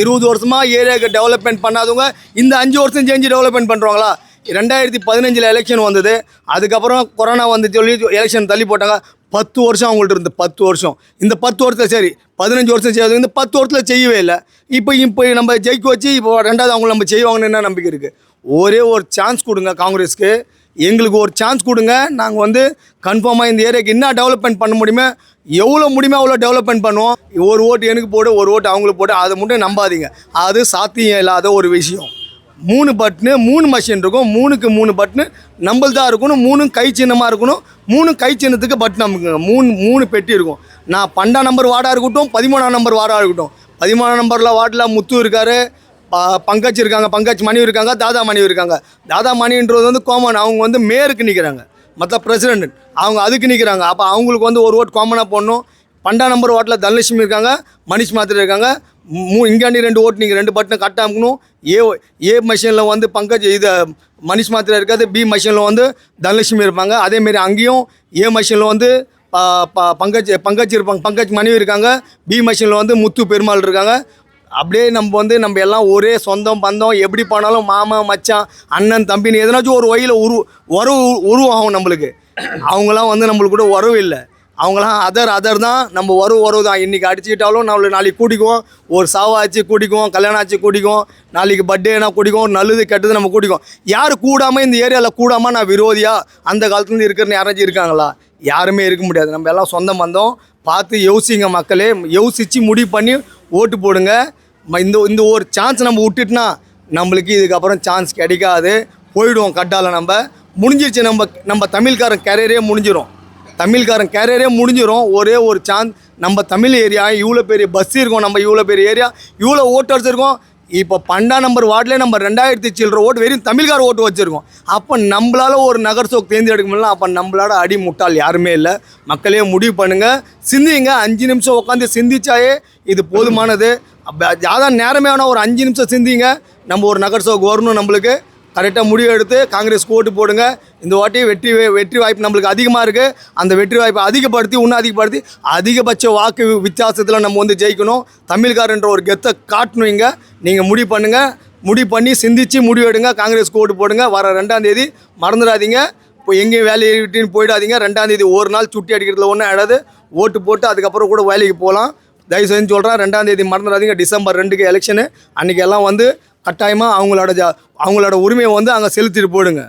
இருபது வருஷமாக ஏரியாவுக்கு டெவலப்மெண்ட் பண்ணாதவங்க இந்த அஞ்சு வருஷம் செஞ்சு டெவலப்மெண்ட் பண்ணுறாங்களா ரெண்டாயிரத்தி பதினஞ்சில் எலெக்ஷன் வந்தது. அதுக்கப்புறம் கொரோனா வந்து சொல்லி எலெக்ஷன் தள்ளி போட்டாங்க. பத்து வருஷம் அவங்கள்ட்ட இருந்து பத்து வருஷம். இந்த பத்து வருஷத்தில் சரி பதினஞ்சு வருஷம் செய்யாது இந்த பத்து வருஷத்தில் செய்யவே இல்லை. இப்போ இப்போ நம்ம ஜெயிக்க வச்சு இப்போ ரெண்டாவது அவங்க நம்ம செய்வாங்கன்னு என்ன நம்பிக்கை இருக்குது ஒரே ஒரு சான்ஸ் கொடுங்க காங்கிரஸ்க்கு. எங்களுக்கு ஒரு சான்ஸ் கொடுங்க. நாங்கள் வந்து கன்ஃபார்மாக இந்த ஏரியாவுக்கு என்ன டெவலப்மெண்ட் பண்ண முடியுமோ எவ்வளோ முடியுமோ அவ்வளோ டெவலப்மெண்ட் பண்ணுவோம். ஒரு ஓட்டு எனக்கு போடு ஒரு ஓட்டு அவங்களுக்கு போட்டு அதை மட்டும் நம்பாதீங்க. அது சாத்தியம் இல்லாத ஒரு விஷயம். மூணு பட்டனு மூணு மஷின் இருக்கும். மூணுக்கு மூணு பட்டனு நம்மள்தான் இருக்கணும். மூணும் கை சின்னமாக இருக்கணும். மூணு கை சின்னத்துக்கு பட்டன் நமக்குங்க. மூணு மூணு பெட்டி இருக்கும். நான் பன்னெண்டாம் நம்பர் வார்டாக இருக்கட்டும் பதிமூணாம் நம்பர் வார்டாக இருக்கட்டும். பதிமூணாம் நம்பரில் வார்டில் முத்து இருக்காரு. பங்கஜ் இருக்காங்க பங்கஜ் மணி இருக்காங்க தாதா மணி இருக்காங்க. தாதா மணின்றது வந்து கோமன் அவங்க வந்து மேயருக்கு நிற்கிறாங்க மற்ற பிரசிடென்ட் அவங்க அதுக்கு நிற்கிறாங்க அப்போ அவங்களுக்கு வந்து ஒரு ஓட் காமனாக போடணும். பண்டா நம்பர் ஓட்டில் தனலட்சுமி இருக்காங்க மணிஷ் மாத்திரை இருக்காங்க. மூ இங்காண்டி ரெண்டு ஓட்டு நீங்கள் ரெண்டு பட்டனை கட்ட அமுக்கணும். ஏ ஏ மிஷினில் வந்து பங்கஜ் இது மணிஷ் மாத்திரை இருக்காது பி மிஷினில் வந்து தனலட்சுமி இருப்பாங்க. அதேமாரி அங்கேயும் ஏ மிஷினில் வந்து ப- பங்கஜ் பங்கஜ் இருப்பாங்க பங்கஜ் மனைவி இருக்காங்க பி மிஷினில் வந்து முத்து பெருமாள் இருக்காங்க. அப்படியே நம்ம வந்து நம்ம எல்லாம் ஒரே சொந்தம் பந்தம் எப்படி போனாலும் மாமா மச்சான் அண்ணன் தம்பின்னு எதனாச்சும் ஒரு வழியில் உரு உறவு உருவாகும் நம்மளுக்கு. அவங்களாம் வந்து நம்மளுக்கு கூட உறவு இல்லை. அவங்களாம் அதர் அதர் தான் நம்ம உறவு உறவு தான். இன்றைக்கி அடிச்சுக்கிட்டாலும் நம்மளை நாளைக்கு கூட்டிக்குவோம். ஒரு சாவாச்சு கூட்டிக்குவோம் கல்யாணம் ஆச்சு கூட்டிக்குவோம். நாளைக்கு பர்த்டேனா கூட்டிக்குவோம் நல்லது கெட்டது நம்ம கூட்டிக்குவோம். யார் கூடாமல் இந்த ஏரியாவில் கூடாமல் நான் விரோதியாக அந்த காலத்துலேருந்து இருக்கிறன்னு யாராச்சும் இருக்காங்களா? யாருமே இருக்க முடியாது. நம்ம எல்லாம் சொந்தம் பந்தம். பார்த்து யோசிங்க மக்களே. யோசித்து முடிவு பண்ணி ஓட்டு போடுங்க. இந்த இந்த ஒரு சான்ஸ் நம்ம விட்டுட்டுனா நம்மளுக்கு இதுக்கப்புறம் சான்ஸ் கிடைக்காது. போயிடுவோம் கட்டால நம்ம. முடிஞ்சிருச்சு நம்ம நம்ம தமிழ்காரன் கேரியரே முடிஞ்சிடும் தமிழ்காரன் கேரியரே முடிஞ்சிடும் ஒரே ஒரு சான்ஸ் நம்ம தமிழ் ஏரியா இவ்வளோ பெரிய பஸ் இருக்கும். நம்ம இவ்வளோ பெரிய ஏரியா இவ்வளோ ஓட்டர்ஸ் இருக்கும் இப்போ பன்னெண்டாம் நம்பர் வார்டில் நம்ம ரெண்டாயிரத்தி சில்லற ஓட்டு வெறும் தமிழ்கார ஓட்டு வச்சுருக்கோம். அப்போ நம்மளால ஒரு நகர் சோக் தேர்ந்தெடுக்க முடியல. அப்போ நம்மளால் அடி முட்டாள் யாருமே இல்லை. மக்களே முடிவு பண்ணுங்கள் சிந்திங்க. அஞ்சு நிமிஷம் உட்காந்து சிந்திச்சாயே இது போதுமானது. அதான் நேரமே வேணால் ஒரு அஞ்சு நிமிஷம் சிந்திங்க. நம்ம ஒரு நகர் வரணும் நம்மளுக்கு. கரெக்டாக முடிவு எடுத்து காங்கிரஸ் ஓட்டு போடுங்க. இந்த வாட்டி வெற்றி வெற்றி வாய்ப்பு நம்மளுக்கு அதிகமாக இருக்குது அந்த வெற்றி வாய்ப்பை அதிகப்படுத்தி இன்னும் அதிகப்படுத்தி அதிகபட்ச வாக்கு வித்தியாசத்தில் நம்ம வந்து ஜெயிக்கணும். தமிழ்காரன்ற ஒரு கெத்தை காட்டணும் இங்கே நீங்கள் முடிவு பண்ணுங்கள் முடிவு பண்ணி சிந்திச்சு முடிவு எடுங்க. காங்கிரஸ்க்கு ஓட்டு போடுங்க. வர ரெண்டாம் தேதி மறந்துடாதீங்க. இப்போ எங்கேயும் வேலையை விட்டுன்னு போயிடாதீங்க. ரெண்டாம் தேதி ஒரு நாள் சுட்டி அடிக்கிறதுல ஒன்றும் இடாது. ஓட்டு போட்டு அதுக்கப்புறம் கூட வேலைக்கு போகலாம். தயவு செஞ்சு சொல்கிறேன் ரெண்டாம் தேதி மறந்துடாதீங்க. டிசம்பர் ரெண்டுக்கு எலெக்ஷனு அன்றைக்கி எல்லாம் வந்து கட்டாயமாக அவங்களோட ஜா அவங்களோட உரிமையை வந்து அங்கே செலுத்திட்டு போயிடுங்க.